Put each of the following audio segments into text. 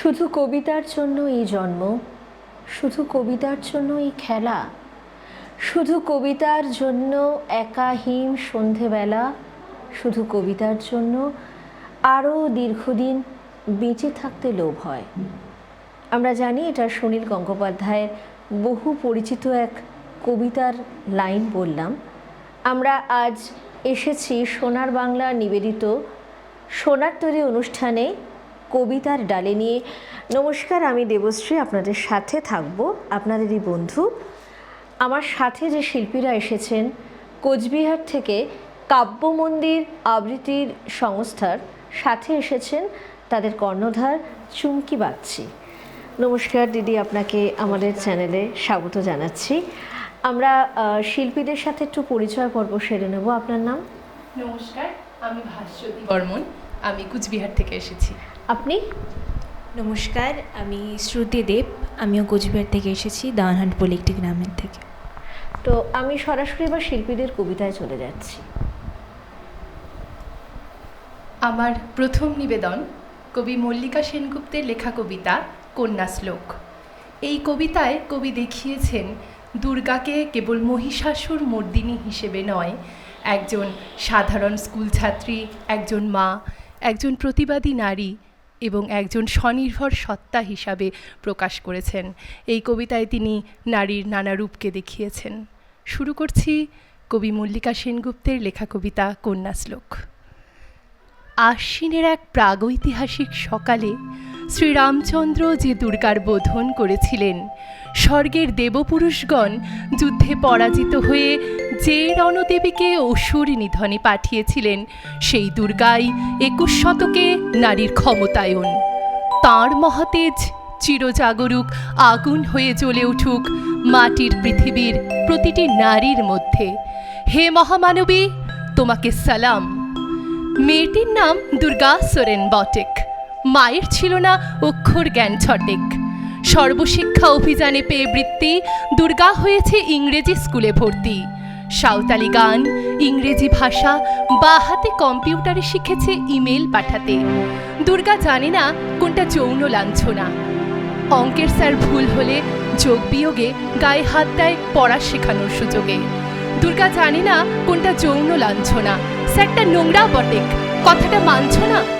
শুধু কবিতার জন্য এই জন্ম, শুধু কবিতার জন্য এই খেলা, শুধু কবিতার জন্য একা হিম সন্ধেবেলা, শুধু কবিতার জন্য আরও দীর্ঘদিন বেঁচে থাকতে লোভ হয়। আমরা জানি এটা সুনীল গঙ্গোপাধ্যায়ের বহু পরিচিত এক কবিতার লাইন বললাম। আমরা আজ এসেছি সোনার বাংলা নিবেদিত সোনার তৈরি অনুষ্ঠানে কবিতার ডালে নিয়ে। নমস্কার, আমি দেবশ্রী, আপনাদের সাথে থাকব। আপনাদেরই বন্ধু। আমার সাথে যে শিল্পীরা এসেছেন, কোচবিহার থেকে কাব্য মন্দির আবৃত্তির সংস্থার সাথে এসেছেন তাদের কর্ণধার চুমকি বাগচি। নমস্কার দিদি, আপনাকে আমাদের চ্যানেলে স্বাগত জানাচ্ছি। আমরা শিল্পীদের সাথে একটু পরিচয় পর্ব সেরে নেব। আপনার নাম? নমস্কার, আমি ভাস্বতী বর্মন, আমি কুচবিহার থেকে এসেছি। আপনি? নমস্কার আমি শ্রুতি দেব। আমিও কোচবিহার থেকে এসেছি দাওয়ানহাট বলে একটি গ্রামের থেকে। তো আমি সরাসরি বা শিল্পীদের কবিতায় চলে যাচ্ছি। আমার প্রথম নিবেদন কবি মল্লিকা সেনগুপ্তের লেখা কবিতা কন্যা শ্লোক। এই কবিতায় কবি দেখিয়েছেন দুর্গাকে কেবল মহিষাসুর মর্দিনী হিসেবে নয় একজন সাধারণ স্কুল ছাত্রী একজন মা একজন প্রতিবাদী নারী এবং একজন স্বনির্ভর সত্তা হিসাবে প্রকাশ করেছেন। এই কবিতায় তিনি নারীর নানা রূপকে দেখিয়েছেন। শুরু করছি কবি মল্লিকা সেনগুপ্তের লেখা কবিতা কন্যা শ্লোক আশ্বিনের এক প্রাগৈতিহাসিক সকালে শ্রীরামচন্দ্র যে দুর্গার বোধন করেছিলেন স্বর্গের দেবপুরুষগণ যুদ্ধে পরাজিত হয়ে যে রণদেবীকে অসুর নিধনে পাঠিয়েছিলেন, সেই দুর্গাই একুশ শতকে নারীর ক্ষমতায়ন। তাঁর মহাতেজ চিরজাগরুক, আগুন হয়ে জ্বলে উঠুক মাটির পৃথিবীর প্রতিটি নারীর মধ্যে। হে মহামানবী, তোমাকে সালাম। মেয়েটির নাম দুর্গা সোরেন বটেক। মায়ের ছিল না অক্ষর জ্ঞান ছটেক। সর্বশিক্ষা অভিযানে পেয়ে বৃত্তি, দুর্গা হয়েছে ইংরেজি স্কুলে ভর্তি। সাঁওতালি গান, ইংরেজি ভাষা বা হাতে কম্পিউটারে শিখেছে ইমেল পাঠাতে। দুর্গা জানে না কোনটা যৌন লাঞ্ছনা। অঙ্কের স্যার ভুল হলে যোগ বিয়োগে গায়ে হাত দেয় পড়া শেখানোর সুযোগে। দুর্গা জানে না কোনটা যৌন লাঞ্ছনা। স্যারটা নোংরা বটেক কথাটা মানছ না?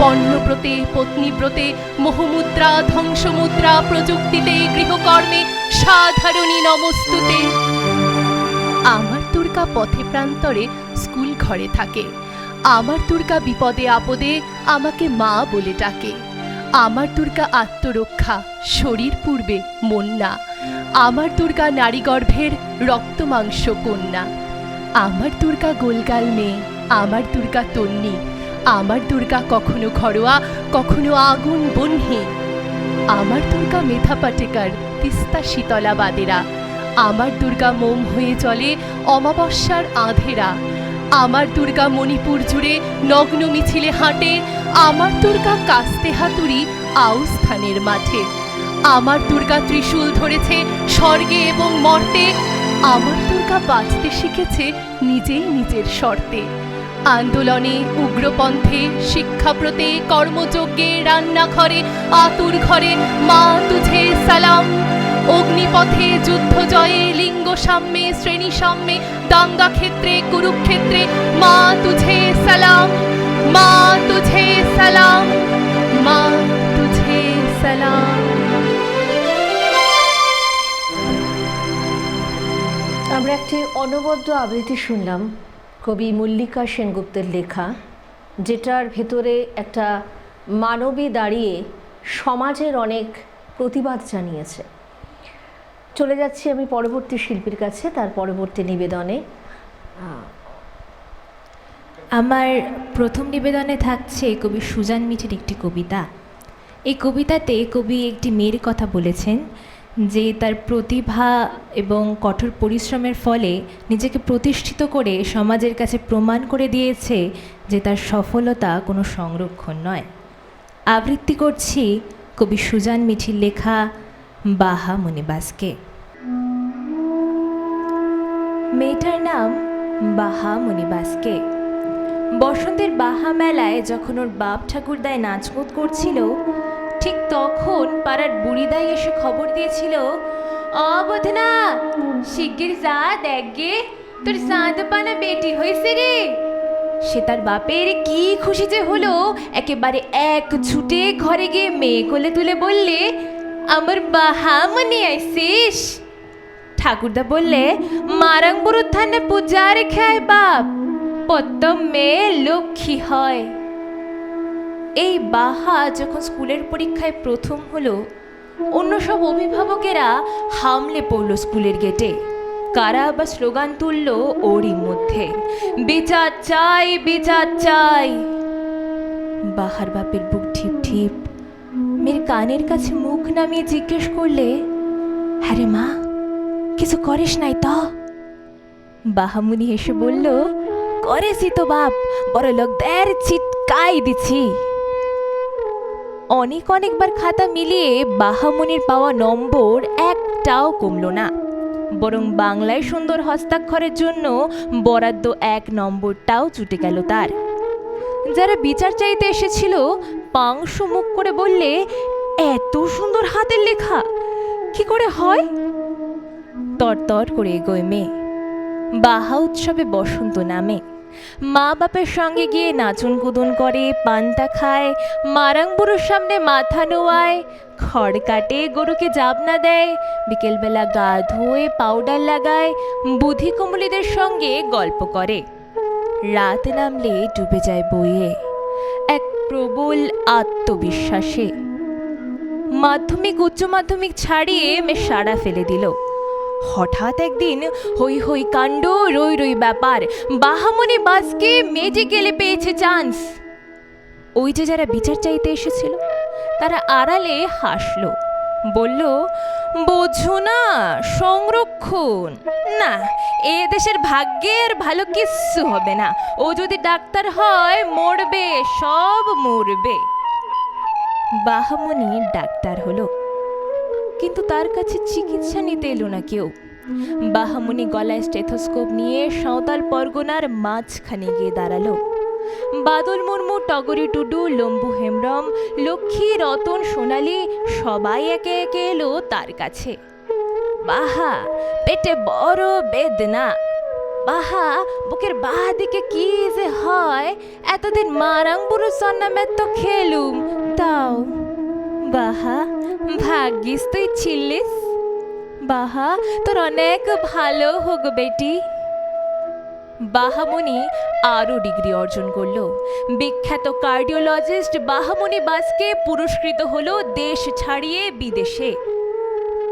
পণ্যব্রতে পত্নীব্রতে, মোহমুদ্রা, ধ্বংসমুদ্রা প্রযুক্তিতে, গৃহকর্মে, সাধারণী নমস্তুতে। আমার দুর্গা পথে প্রান্তরে স্কুল ঘরে থাকে। আমার দুর্গা বিপদে আপদে আমাকে মা বলে ডাকে। আমার দুর্গা আত্মরক্ষা, শরীর পূর্বে মন না আমার দুর্গা নারী গর্ভের রক্ত মাংস কন্যা। আমার দুর্গা গোলগাল মেয়ে, আমার দুর্গা তন্নি। আমার দুর্গা কখনো ঘরোয়া, কখনো আগুন বহ্নি আমার দুর্গা মেধা পাটেকার, তিস্তা শীতলা বাদেরা আমার দুর্গা মোম হয়ে চলে অমাবস্যার আধেরা। আমার দুর্গা মণিপুর জুড়ে নগ্ন মিছিলে হাঁটে। আমার দুর্গা কাস্তে হাতুড়ি আউস্থানের মাঠে। আমার দুর্গা ত্রিশূল ধরেছে স্বর্গে এবং মর্তে। আমার দুর্গা বাঁচতে শিখেছে নিজেই নিজের শর্তে। আন্দোলনে উগ্রপন্থে শিক্ষাপ্রতে কর্মযজ্ঞে রান্নাঘরে, আতুর ঘরে মা তুঝে সালাম। অগ্নিপথে যুদ্ধ জয়ে লিঙ্গ সাম্যে, শ্রেণি সাম্যে, দাঙ্গা ক্ষেত্রে, কুরুক্ষেত্রে মা তুঝে সালাম। মা তুঝে সালাম। মা তুঝে সালাম। আমরা একটি অনবদ্য আবৃত্তি শুনলাম। কবি মল্লিকা সেনগুপ্তের লেখা, যেটার ভেতরে একটা মানবী দাঁড়িয়ে সমাজের অনেক প্রতিবাদ জানিয়েছে। চলে যাচ্ছি আমি পরবর্তী শিল্পীর কাছে, তার পরবর্তী নিবেদনে। আমার প্রথম নিবেদনে থাকছে কবি সুজান মিঠের একটি কবিতা। এই কবিতাতে কবি একটি মেয়ের কথা বলেছেন যে তার প্রতিভা এবং কঠোর পরিশ্রমের ফলে নিজেকে প্রতিষ্ঠিত করে সমাজের কাছে প্রমাণ করে দিয়েছে যে তার সফলতা কোনো সংরক্ষণ নয়। আবৃত্তি করছি কবি সুজান মিঠির লেখা বাহা মণিবাসকে মেয়েটার নাম বাহা মণিবাসকে বসন্তের বাহা মেলায় যখন ওর বাপ ঠাকুরদায় নাচমুত করছিল তখন পাড়ার বুড়িদাই এসে খবর দিয়েছিল অবধনা শিগগির যা, দেখ তোর সাঁতপানা বেটি হয়েছে রে। সে তার বাপের কি খুশি যে হলো, একেবারে এক ছুটে ঘরে গিয়ে মেয়ে কোলে তুলে বললে, আমার বাহা মনে আইসিস? ঠাকুরদা বললে মারাং বুড়োর পূজা রেখে খায় বাপ, প্রথম মেয়ে লক্ষ্মী হয়। এই বাহা যখন স্কুলের পরীক্ষায় প্রথম হলো, অন্য সব অভিভাবকেরা হামলে পড়ল স্কুলের গেটে। কারা বা স্লোগান তুলল ওরই মধ্যে, বিচার চাই বিচার চাই! বাহার বাপের বুক ঠিপ ঠিপ মেয়ের কানের কাছে মুখ নামিয়ে জিজ্ঞেস করলে হ্যাঁ রে মা, কিছু করিস নাই তো? বাহামুনি হেসে বলল, করেছি তো বাপ বড় লোকদের চিৎকাই দিছি। অনেক অনেকবার খাতা মিলিয়ে বাহামুনির পাওয়া নম্বর একটাও কমল না। বরং বাংলায় সুন্দর হস্তাক্ষরের জন্য বরাদ্দ এক নম্বরটাও চুটে গেল তার। যারা বিচার চাইতে এসেছিল, পাংশু মুখ করে বললে, এত সুন্দর হাতের লেখা, কি করে হয়? তরতর করে এগোয় মেয়ে। বাহা উৎসবে বসন্ত নামে। মা বাপের সঙ্গে গিয়ে নাচুন কুদুন করে, পান্তা খায়, মারাং বুড়োর সামনে মাথা নোয়ায়, খড় কাটে, গরুকে জাবনা দেয়, বিকেলবেলা গা ধুয়ে পাউডার লাগায়, বুধি কমলিদের সঙ্গে গল্প করে। রাত নামলে ডুবে যায় বইয়ে, এক প্রবল আত্মবিশ্বাসে। মাধ্যমিক, উচ্চ মাধ্যমিক ছাড়িয়ে মেয়ে সাড়া ফেলে দিল। হঠাৎ একদিন হই হই কাণ্ড, রই রই ব্যাপার। বাহামনি বাসকে মেজে গেলে পেয়েছে চান্স। ওই যে যারা বিচার চাইতে এসেছিল, তারা আড়ালে হাসলো। বলল, বোঝো না, সংরক্ষণ। না, এ দেশের ভাগ্যের ভালো কিচ্ছু হবে না। ও যদি ডাক্তার হয়, মরবে, সব মরবে। বাহামনি ডাক্তার হলো। কিন্তু তার কাছে চিকিৎসা নিতে এলো না কেউ। বাহামুনি গলায় স্টেথোস্কোপ নিয়ে সাঁওতাল পরগনার মাঝখানে গিয়ে দাঁড়াল। বাদল মুর্মু, টগরি টুডু, লম্বু হেমব্রম, লক্ষ্মী, রতন, সোনালি, সবাই একে একে এলো তার কাছে। বাহা, পেটে বড় বেদনা। বাহা, বুকের বাঁ দিকে কি যে হয়? এতদিন মারাং বুড়ো সন্নামের তো খেলুম। তাও বাহা ভাগ্যিস তুই ছিলিস। বাহা, তোর অনেক ভালো হোক বেটি। বাহামণি আরও ডিগ্রি অর্জন করল। বিখ্যাত কার্ডিওলজিস্ট বাহামণি বাসকে পুরস্কৃত হলো দেশ ছাড়িয়ে বিদেশে।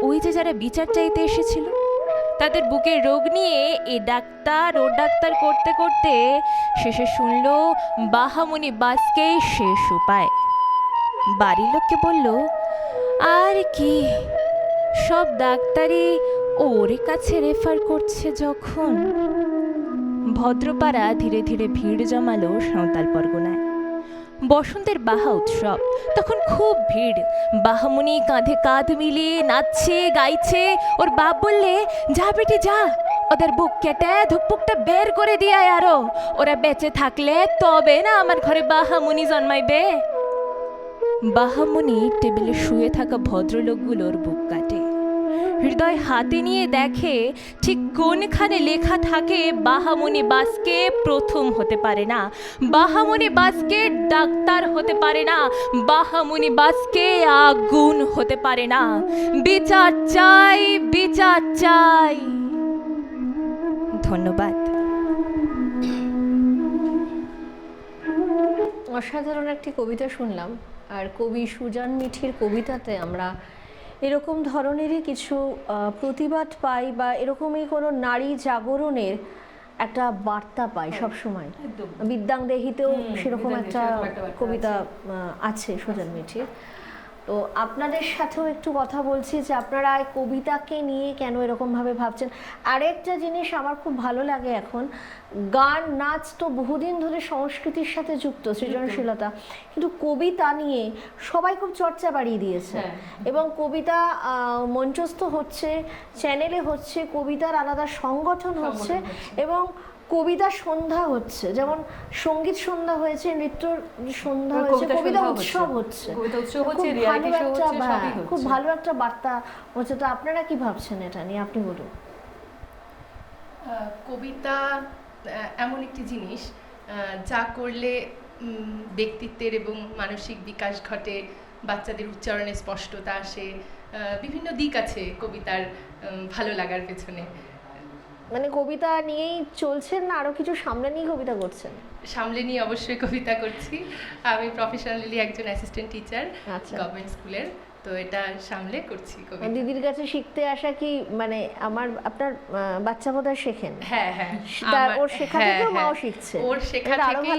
ওই যে যারা বিচার চাইতে এসেছিল, তাদের বুকের রোগ নিয়ে এ ডাক্তার ও ডাক্তার করতে করতে শেষে শুনল বাহামণি বাসকেই শেষ উপায়। বাড়ির লোককে বলল আর কি? সব ডাক্তারই ওর কাছে রেফার করছে যখন। ভদ্রপাড়া ধীরে ধীরে ভিড় জমালো সাঁওতাল পরগনায়। বসন্তের বাহা উৎসব, তখন খুব ভিড়। বাহামুনি কাঁধে কাঁধ মিলিয়ে নাচছে, গাইছে। ওর বাপ বললে, যা বেটি, যা। ওদের বুক কেটে ধুকপুকটা বের করে দিয়ে আরও। ওরা বেঁচে থাকলে তবে না আমার ঘরে বাহামুনি জন্মাইবে। বাহামুনি টেবিলে শুয়ে থাকা ভদ্রলোকগুলোর বুক কাটে। হৃদয় হাতে নিয়ে দেখে ঠিক কোনখানে লেখা থাকে বাহামণি বাসকে প্রথম হতে পারে না বাহামণি বাসকে ডাক্তার হতে পারে না বাহামণি বাসকে আগুন হতে পারে না। বিচার চাই বিচার চাই। ধন্যবাদ। অসাধারণ একটি কবিতা শুনলাম। আর কবি সুজান মিঠির কবিতাতে আমরা এরকম ধরনেরই কিছু প্রতিবাদ পাই বা এরকমই কোনো নারী জাগরণের একটা বার্তা পাই সবসময়। বিদ্যাং দেহিতেও সেরকম একটা কবিতা আছে সুজান মিঠির। তো আপনাদের সাথেও একটু কথা বলছি যে আপনারা এই কবিতাকে নিয়ে কেন এরকমভাবে ভাবছেন? আরেকটা জিনিস আমার খুব ভালো লাগে এখন গান নাচ তো বহুদিন ধরে সংস্কৃতির সাথে যুক্ত সৃজনশীলতা। কিন্তু কবিতা নিয়ে সবাই খুব চর্চা বাড়িয়ে দিয়েছে। হ্যাঁ। এবং কবিতা মঞ্চস্থ হচ্ছে চ্যানেলে হচ্ছে কবিতার আলাদা সংগঠন হচ্ছে। এবং কবিতা সন্ধ্যা হচ্ছে যেমন সংগীত সন্ধ্যা হয়েছে নৃত্য সন্ধ্যা হয়েছে কবিতা উৎসব হচ্ছে। খুব ভালো একটা হচ্ছে, সবই খুব হচ্ছে। ভালো একটা বার্তা হচ্ছে। তো আপনারা কি ভাবছেন এটা নিয়ে? আপনি বলুন। কবিতা এমন একটি জিনিস আহ, যা করলে উম, ব্যক্তিত্বের এবং মানসিক বিকাশ ঘটে বাচ্চাদের উচ্চারণে স্পষ্টতা আসে আহ, বিভিন্ন দিক আছে কবিতার ভালো লাগার পেছনে। মানে কবিতা নিয়েই চলছেন না? আরও কিছু সামনে নিয়ে কবিতা করছেন? সামলে নিয়ে অবশ্যই কবিতা করছি। আমি প্রফেশনালি একজন অ্যাসিস্ট্যান্ট টিচার। গভর্নমেন্ট স্কুলের তো এটা সামলে করছি দিদির কাছে শিখতে আসা কি মানে আমার আপনার আহ, বাচ্চা বোধহয় শেখেন হ্যাঁ হ্যাঁ তার ওর শেখা হ্যাঁ, থেকেও মাও হ্যাঁ। শিখছে। ওর শেখা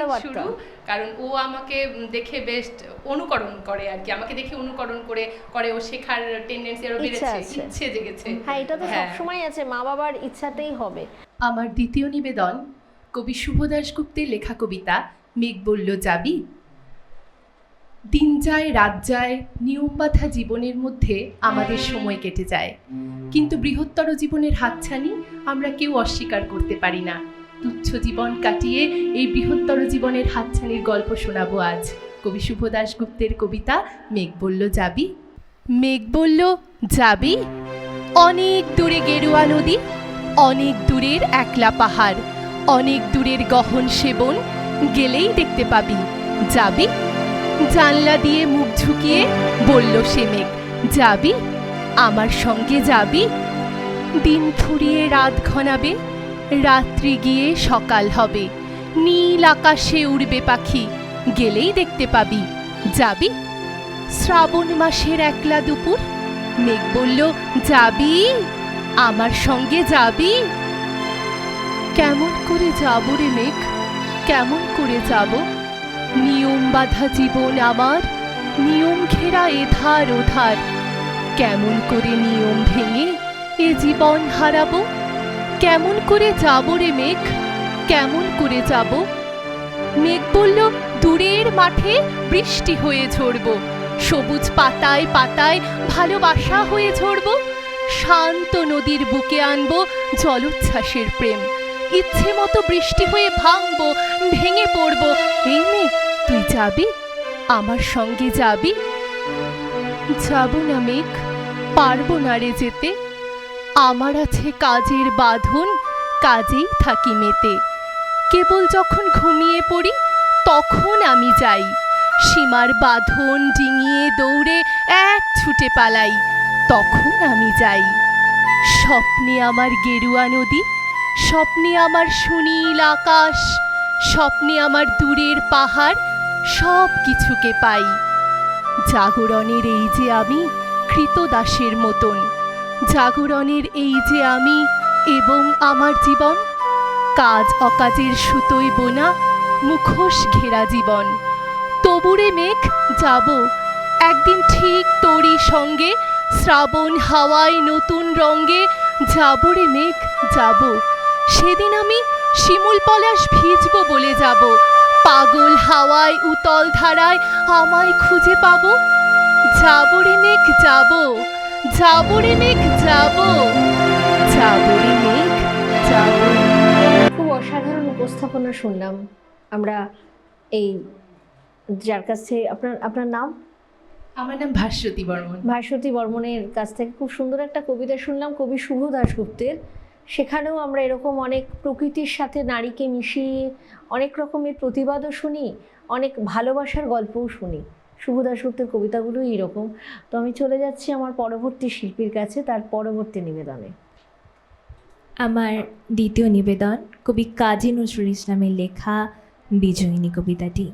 বার্তা। শুরু কারণ ও আমাকে দেখে বেশ অনুকরণ করে আর কি আমাকে দেখে অনুকরণ করে করে ও শেখার টেন্ডেন্সি আরও বেড়েছে ইচ্ছে জেগেছে হ্যাঁ এটা তো হ্যাঁ। সবসময় আছে মা বাবার ইচ্ছাতেই হবে আমার দ্বিতীয় নিবেদন কবি শুভ দাশগুপ্তের লেখা কবিতা মেঘ বলল যাবি দিন যায়, রাত যায়, নিয়মবাধা জীবনের মধ্যে আমাদের সময় কেটে যায়। কিন্তু বৃহত্তর জীবনের হাতছানি আমরা কেউ অস্বীকার করতে পারি না। তুচ্ছ জীবন কাটিয়ে এই বৃহত্তর জীবনের হাতছানির গল্প শোনাবো আজ। কবি শুভ দাশগুপ্তের কবিতা মেঘ বলল, যাবি? মেঘ বলল, যাবি? অনেক দূরে গেরুয়া নদী, অনেক দূরের একলা পাহাড়, অনেক দূরের গহন সেবন, গেলেই দেখতে পাবি। যাবি? জানলা দিয়ে মুখ ঝুঁকিয়ে বলল সে মেঘ, যাবি? আমার সঙ্গে যাবি? দিন ফুরিয়ে রাত ঘনাবে, রাত্রি গিয়ে সকাল হবে। নীল আকাশে উড়বে পাখি, গেলেই দেখতে পাবি। যাবি? শ্রাবণ মাসের একলা দুপুর, মেঘ বলল, যাবি? আমার সঙ্গে যাবি? কেমন করে যাব রে মেঘ? কেমন করে যাব? নিয়ম বাঁধা জীবন আমার, নিয়ম ঘেরা এধার ওধার। কেমন করে নিয়ম ভেঙে এ জীবন হারাবো? কেমন করে যাব রে মেঘ? কেমন করে যাব? মেঘ বলল, দূরের মাঠে বৃষ্টি হয়ে ঝরব। সবুজ পাতায় পাতায় ভালোবাসা হয়ে ঝরব। শান্ত নদীর বুকে আনব জলোচ্ছ্বাসের প্রেম। ইচ্ছে মতো বৃষ্টি হয়ে ভাঙবো, ভেঙে পড়ব। এই মেঘ যাবি? আমার সঙ্গে যাবি? যাব না মেঘ, পারব না রে যেতে। আমার আছে কাজের বাঁধন, কাজেই থাকি মেতে। কেবল যখন ঘুমিয়ে পড়ি, তখন আমি যাই। সীমার বাঁধন ডিঙিয়ে দৌড়ে এক ছুটে পালাই, তখন আমি যাই। স্বপ্নে আমার গেরুয়া নদী, স্বপ্নে আমার সুনীল আকাশ, স্বপ্নে আমার দূরের পাহাড় সব কিছুকে পাই। জাগরণের এই যে আমি কৃতদাসের মতন। জাগরণের এই যে আমি এবং আমার জীবন, কাজ অকাজের সুতোয় বোনা মুখোশ ঘেরা জীবন। তবুরে মেঘ, যাব। একদিন ঠিক তোরই সঙ্গে, শ্রাবণ হাওয়ায় নতুন রঙ্গে যাব রে মেঘ, যাব। সেদিন আমি শিমুল পলাশ ভিজবো বলে যাব। পাগল হাওয়ায় উতল ধারায় আমায় খুঁজে পাবো? যাব রে মেঘ যাব যাব রে মেঘ যাব যাব রে মেঘ যাব। খুব অসাধারণ উপস্থাপনা শুনলাম। আমরা এই যার কাছে আপনার আপনার নাম? আমার নাম ভাস্বতী বর্মন। ভাস্বতী বর্মনের কাছ থেকে খুব সুন্দর একটা কবিতা শুনলাম কবি শুভ দাশগুপ্তের। সেখানেও আমরা এরকম অনেক প্রকৃতির সাথে নারীকে মিশিয়ে অনেক রকমের প্রতিবাদও শুনি, অনেক ভালোবাসার গল্পও শুনি। শুভ দাশগুপ্তের কবিতাগুলো এইরকম তো আমি চলে যাচ্ছি আমার পরবর্তী শিল্পীর কাছে, তার পরবর্তী নিবেদনে। আমার দ্বিতীয় নিবেদন, কবি কাজী নজরুল ইসলামের লেখা বিজয়িনী কবিতাটি।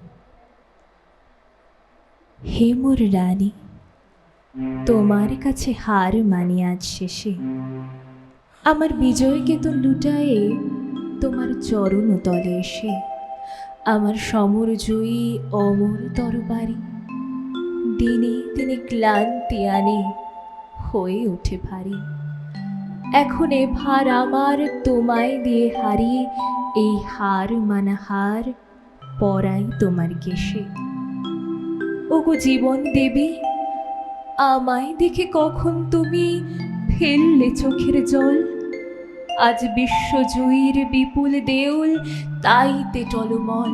হে মোর রানী, তোমার কাছে হার মানি আজ শেষে। আমার বিজয়কে তো লুটায়ে তোমার চরণ তলে এসে, আমার সমর জয়ী অমর তরবারি। দিনে দিনে ক্লান্তি আনে, হয়ে ওঠে ভারী। এখন এ ভার আমার তোমায় দিয়ে হারিয়ে, এই হার মানা হার পরাই তোমার কেশে। ওগো জীবন দেবী, আমায় দেখে কখন তুমি ফেললে চোখের জল। আজ বিশ্বজয়ীর বিপুল দেউল, তাইতে টলমল।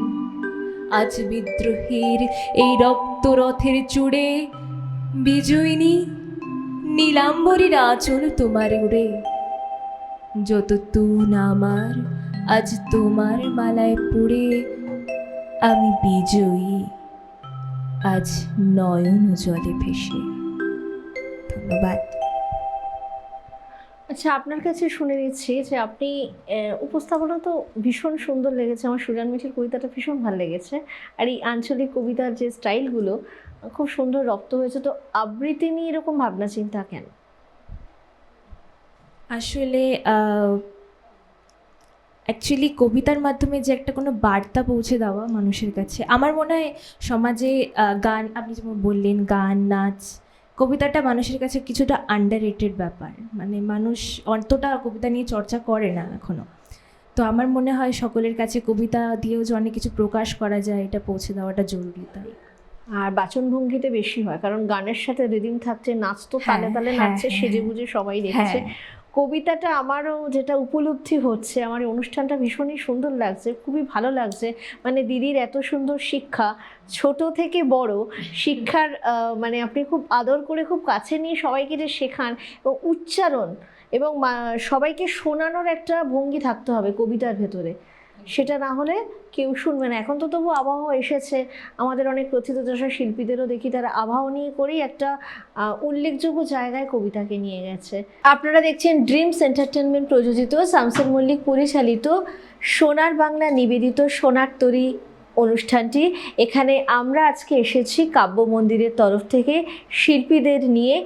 আজ বিদ্রোহের এই রক্তরথের চূড়ে, বিজয়িনী নীলাম্বরীর আঁচল তোমার উড়ে। যত তুন আমার, আজ তোমার মালায় পড়ে, আমি বিজয়ী। আজ নয়ন জলে ভেসে। ধন্যবাদ। আচ্ছা আপনার কাছে শুনে নিচ্ছি যে আপনি উপস্থাপনা তো ভীষণ সুন্দর লেগেছে। আমার সুজান মিঠির কবিতাটা ভীষণ ভালো লেগেছে। আর এই আঞ্চলিক কবিতার যে স্টাইলগুলো, খুব সুন্দর রপ্ত হয়েছে। তো আবৃত্তি নিয়ে এরকম ভাবনা চিন্তা কেন? আসলে অ্যাকচুয়ালি কবিতার মাধ্যমে যে একটা কোনো বার্তা পৌঁছে দেওয়া মানুষের কাছে, আমার মনে হয় সমাজে গান, আপনি যেমন বললেন, গান, নাচ কবিতাটা মানুষের কাছে কিছুটা আন্ডার ব্যাপার। মানে মানুষ অতটা কবিতা নিয়ে চর্চা করে না এখনও তো আমার মনে হয় সকলের কাছে কবিতা দিয়েও যে অনেক কিছু প্রকাশ করা যায় এটা পৌঁছে দেওয়াটা জরুরি তাই। আর বাচনভঙ্গিতে বেশি হয় কারণ গানের সাথে রিদিম থাকছে নাচ তো হ্যাঁ, তালে তালে হ্যাঁ, নাচছে হ্যাঁ। সেজে বুঝে সবাই দেখছে। হ্যাঁ। কবিতাটা আমারও যেটা উপলব্ধি হচ্ছে, আমার এই অনুষ্ঠানটা ভীষণই সুন্দর লাগছে, খুবই ভালো লাগছে। মানে দিদির এত সুন্দর শিক্ষা, ছোট থেকে বড় শিক্ষার মানে আপনি খুব আদর করে খুব কাছে নিয়ে সবাইকে যে শেখান এবং উচ্চারণ এবং সবাইকে শোনানোর একটা ভঙ্গি থাকতে হবে কবিতার ভেতরে। সেটা না হলে কেউ শুনবে না। এখন তো তবু আবহাওয়া এসেছে। আমাদের অনেক কথিত প্রথিতযশা শিল্পীদেরও দেখি তারা আবহাওয়া নিয়ে করেই একটা উল্লেখযোগ্য জায়গায় কবিতাকে নিয়ে গেছে। আপনারা দেখছেন ড্রিমস এন্টারটেনমেন্ট প্রযোজিত শামসুল মল্লিক পরিচালিত সোনার বাংলা নিবেদিত সোনার তরী অনুষ্ঠানটি। এখানে আমরা আজকে এসেছি কাব্য মন্দিরের তরফ থেকে। শিল্পীদের নিয়ে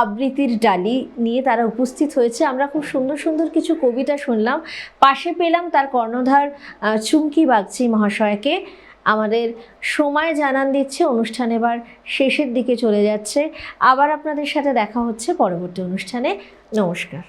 আবৃত্তির ডালি নিয়ে তারা উপস্থিত হয়েছে। আমরা খুব সুন্দর সুন্দর কিছু কবিতা শুনলাম। পাশে পেলাম তার কর্ণধার চুমকি বাগচি মহাশয়কে। আমাদের সময় জানান দিচ্ছে, অনুষ্ঠান এবার শেষের দিকে চলে যাচ্ছে। আবার আপনাদের সাথে দেখা হচ্ছে পরবর্তী অনুষ্ঠানে। নমস্কার।